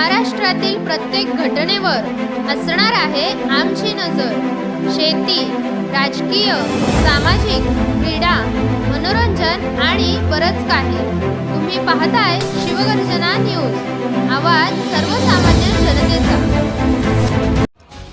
महाराष्ट्रातील प्रत्येक घटनेवर असणार आहे आमची नजर. शेती राजकीय सामाजिक क्रीडा मनोरंजन आणि बरंच काही. तुम्ही पाहताय शिवगर्जना न्यूज. आवाज सर्वसामान्य जनतेचा.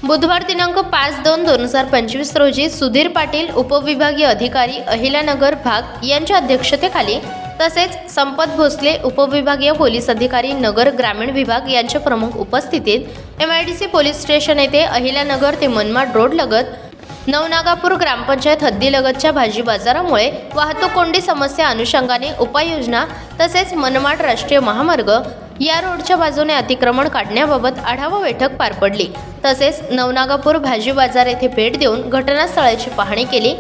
बुधवार दिनांक पाच दोन दोन हजार पंचवीस रोजी सुधीर पाटील उपविभागीय अधिकारी अहिल्यानगर भाग यांच्या अध्यक्षतेखाली तसेच संपत भोसले उपविभागीय पोलीस अधिकारी नगर ग्रामीण विभाग यांच्या प्रमुख उपस्थितीत M I D C police station येथे अहिल्यानगर ते मनमाड रोड लगत नवनागापूर ग्रामपंचायत हद्दीलगतच्या भाजी बाजारामुळे वाहतूक कोंडी समस्या अनुषंगाने उपाययोजना तसेच मनमाड राष्ट्रीय महामार्ग या रोडच्या बाजूने अतिक्रमण काढण्याबाबत आढावा बैठक पार पडली. तसेच नवनागापूर भाजी बाजार येथे भेट देऊन घटनास्थळाची पाहणी केली.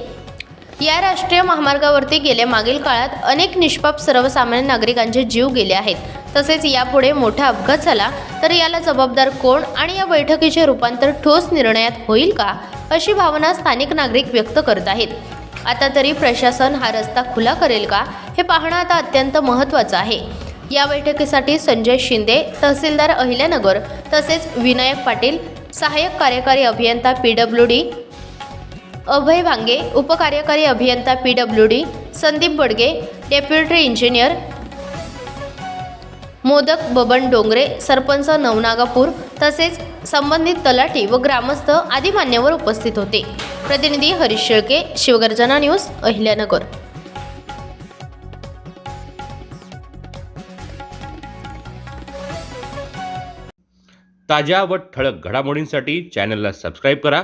या राष्ट्रीय महामार्गावरती गेल्या मागील काळात अनेक निष्पाप सर्वसामान्य नागरिकांचे जीव गेले आहेत. तसेच यापुढे मोठा अपघात झाला तर याला जबाबदार कोण आणि या बैठकीचे रूपांतर ठोस निर्णयात होईल का अशी भावना स्थानिक नागरिक व्यक्त करत आहेत. आता तरी प्रशासन हा रस्ता खुला करेल का हे पाहणं आता अत्यंत महत्त्वाचं आहे. या बैठकीसाठी संजय शिंदे तहसीलदार अहिल्यानगर तसेच विनायक पाटील सहाय्यक कार्यकारी अभियंता P W D Abhay Bhange उपकार्यकारी अभियंता P W D Sandeep Badge deputy engineer Modak Baban Dongre sarpanch Navnagapur तसेच संबंधित तलाठी व ग्रामस्थ आदी मान्यवर उपस्थित होते. प्रतिनिधी हरीश शेळके शिवगर्जना न्यूज अहिल्यानगर. ताज्या व ठळक घडामोडींसाठी चॅनलला सबस्क्राईब करा.